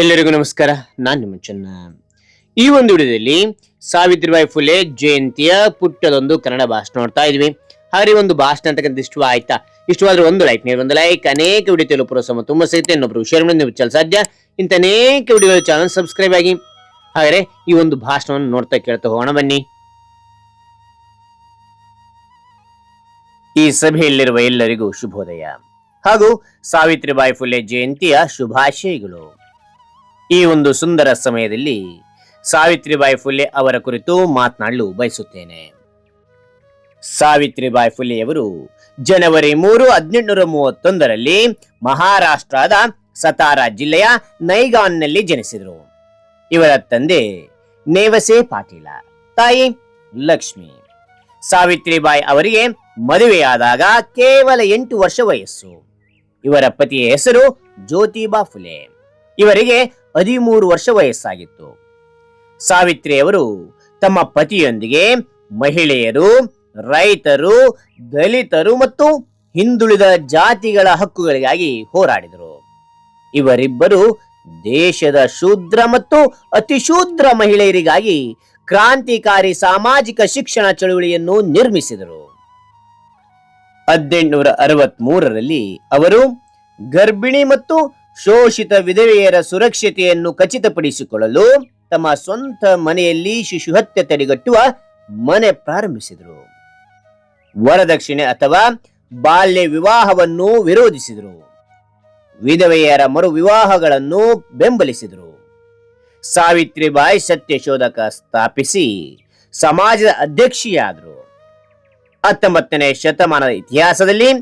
ಎಲ್ಲರಿಗೂ ನಮಸ್ಕಾರ. ನಾನು ನಿಮ್ಮ ಚೆನ್ನ. ಈ ಒಂದು ವಿಡಿಯೋದಲ್ಲಿ ಸಾವಿತ್ರಿಬಾಯಿ ಫುಲೆ ಜಯಂತಿಯ ಪುಟ್ಟದೊಂದು ಕನ್ನಡ ಭಾಷಣ ನೋಡ್ತಾ ಇದ್ವಿ. ಹಾಗೆ ಒಂದು ಭಾಷಣ ಅಂತಕ್ಕಂಥ ಇಷ್ಟ ಆಯ್ತಾ? ಇಷ್ಟವಾದ್ರೆ ಒಂದು ಲೈಕ್ ನೀವು ಒಂದು ಲೈಕ್ ಅನೇಕ ವಿಡಿಯೋ ತೆಲುಪುರ ಸಮ ತುಂಬ ಸಿಗುತ್ತೆ ಇನ್ನೊಬ್ರು ಶೇರ್ ಮಾಡಿ ನೀವು ಚಲ ಸಾಧ್ಯ. ಇಂಥ ಅನೇಕ ವಿಡಿಯೋ ಚಾನಲ್ ಸಬ್ಸ್ಕ್ರೈಬ್ ಆಗಿ. ಹಾಗಾದ್ರೆ ಈ ಒಂದು ಭಾಷಣವನ್ನು ನೋಡ್ತಾ ಕೇಳ್ತಾ ಹೋಗೋಣ ಬನ್ನಿ. ಈ ಸಭೆಯಲ್ಲಿರುವ ಎಲ್ಲರಿಗೂ ಶುಭೋದಯ. ಹಾಗೂ ಸಾವಿತ್ರಿಬಾಯಿ ಫುಲೆ ಜಯಂತಿಯ ಶುಭಾಶಯಗಳು. ಈ ಒಂದು ಸುಂದರ ಸಮಯದಲ್ಲಿ ಸಾವಿತ್ರಿಬಾಯಿ ಫುಲೆ ಅವರ ಕುರಿತು ಮಾತನಾಡಲು ಬಯಸುತ್ತೇನೆ. ಸಾವಿತ್ರಿಬಾಯಿ ಫುಲೆಯವರು ಜನವರಿ ಮೂರು ಹದಿನೆಂಟುನೂರ ಮೂವತ್ತೊಂದರಲ್ಲಿ ಮಹಾರಾಷ್ಟ್ರದ ಸತಾರಾ ಜಿಲ್ಲೆಯ ನೈಗಾನ್ನಲ್ಲಿ ಜನಿಸಿದರು. ಇವರ ತಂದೆ ನೇವಸೆ ಪಾಟೀಲ, ತಾಯಿ ಲಕ್ಷ್ಮಿ. ಸಾವಿತ್ರಿಬಾಯಿ ಅವರಿಗೆ ಮದುವೆಯಾದಾಗ ಕೇವಲ ಎಂಟು ವರ್ಷ ವಯಸ್ಸು. ಇವರ ಪತಿಯ ಹೆಸರು ಜ್ಯೋತಿಬಾ ಫುಲೆ. ಇವರಿಗೆ ಹದಿಮೂರು ವರ್ಷ ವಯಸ್ಸಾಗಿತ್ತು. ಸಾವಿತ್ರಿಯವರು ತಮ್ಮ ಪತಿಯೊಂದಿಗೆ ಮಹಿಳೆಯರು, ರೈತರು, ದಲಿತರು ಮತ್ತು ಹಿಂದುಳಿದ ಜಾತಿಗಳ ಹಕ್ಕುಗಳಿಗಾಗಿ ಹೋರಾಡಿದರು. ಇವರಿಬ್ಬರು ದೇಶದ ಶೂದ್ರ ಮತ್ತು ಅತಿಶೂದ್ರ ಮಹಿಳೆಯರಿಗಾಗಿ ಕ್ರಾಂತಿಕಾರಿ ಸಾಮಾಜಿಕ ಶಿಕ್ಷಣ ಚಳುವಳಿಯನ್ನು ನಿರ್ಮಿಸಿದರು. ಹದಿನೆಂಟುನೂರ ಅರವತ್ಮೂರರಲ್ಲಿ ಅವರು ಗರ್ಭಿಣಿ ಮತ್ತು ಶೋಷಿತ ವಿಧವೆಯರ ಸುರಕ್ಷತೆಯನ್ನು ಖಚಿತಪಡಿಸಿಕೊಳ್ಳಲು ತಮ್ಮ ಸ್ವಂತ ಮನೆಯಲ್ಲಿ ಶಿಶು ಹತ್ಯೆ ತಡೆಗಟ್ಟುವ ಮನೆ ಪ್ರಾರಂಭಿಸಿದರು. ವರದಕ್ಷಿಣೆ ಅಥವಾ ಬಾಲ್ಯ ವಿವಾಹವನ್ನು ವಿರೋಧಿಸಿದರು. ವಿಧವೆಯರ ಮರು ವಿವಾಹಗಳನ್ನು ಬೆಂಬಲಿಸಿದರು. ಸಾವಿತ್ರಿಬಾಯಿ ಸತ್ಯಶೋಧಕ ಸ್ಥಾಪಿಸಿ ಸಮಾಜದ ಅಧ್ಯಕ್ಷಿಯಾದರು. ಹತ್ತೊಂಬತ್ತನೇ ಶತಮಾನದ ಇತಿಹಾಸದಲ್ಲಿ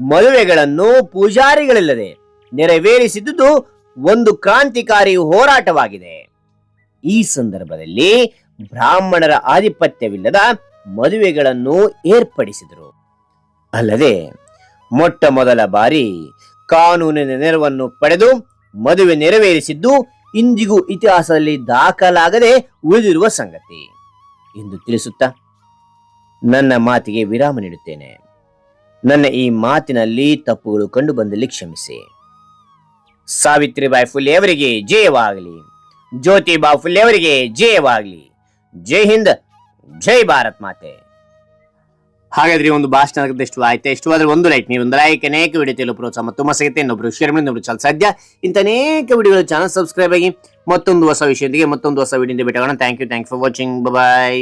ಮದುವೆಗಳನ್ನು ಪೂಜಾರಿಗಳಿಲ್ಲದೆ ನೆರವೇರಿಸಿದುದು ಒಂದು ಕ್ರಾಂತಿಕಾರಿ ಹೋರಾಟವಾಗಿದೆ. ಈ ಸಂದರ್ಭದಲ್ಲಿ ಬ್ರಾಹ್ಮಣರ ಆಧಿಪತ್ಯವಿಲ್ಲದ ಮದುವೆಗಳನ್ನು ಏರ್ಪಡಿಸಿದರು. ಅಲ್ಲದೆ ಮೊಟ್ಟ ಮೊದಲ ಬಾರಿ ಕಾನೂನಿನ ನೆರವನ್ನು ಪಡೆದು ಮದುವೆ ನೆರವೇರಿಸಿದ್ದು ಇಂದಿಗೂ ಇತಿಹಾಸದಲ್ಲಿ ದಾಖಲಾಗದೆ ಉಳಿದಿರುವ ಸಂಗತಿ. ಎಂದು ತಿಳಿಸುತ್ತಾ ನನ್ನ ಮಾತಿಗೆ ವಿರಾಮ ನೀಡುತ್ತೇನೆ. ನನ್ನ ಈ ಮಾತಿನಲ್ಲಿ ತಪ್ಪುಗಳು ಕಂಡುಬಂದಲ್ಲಿ ಕ್ಷಮಿಸಿ. ಸಾವಿತ್ರಿಬಾಯಿ ಫುಲೆ ಅವರಿಗೆ ಜಯವಾಗಲಿ. ಜ್ಯೋತಿಬಾ ಫುಲೆ ಅವರಿಗೆ ಜಯವಾಗಲಿ. ಜೈ ಹಿಂದ್, ಜೈ ಭಾರತ್ ಮಾತೆ. ಹಾಗಾದ್ರೆ ಒಂದು ಭಾಷಣ ಇಷ್ಟು ಆಯ್ತಾ? ಇಷ್ಟವಾದ್ರೆ ಒಂದು ಲೈಕ್ ನೀವು ಒಂದು ಲೈಕ್ ಅನೇಕ ವಿಡಿಯೋ ಪ್ರೋತ್ಸಾಹ ಮತ್ತು ಸಿಗುತ್ತೆ. ಇನ್ನೊಬ್ರು ಶೇರ್ ಮಾಡಿ, ಇನ್ನೊಬ್ರು ಚಲ ಸಾಧ್ಯ. ಇಂಥ ಅನೇಕ ವಿಡಿಯೋ ಚಾನಲ್ ಸಬ್ಸ್ಕ್ರೈಬ್ ಆಗಿ ಮತ್ತೊಂದು ಹೊಸ ವಿಷಯದೊಂದಿಗೆ ಮತ್ತೊಂದು ಹೊಸ ವಿಡಿಯೋ ಭೇಟಿಯಾಗೋಣ. Thank you thank for watching bye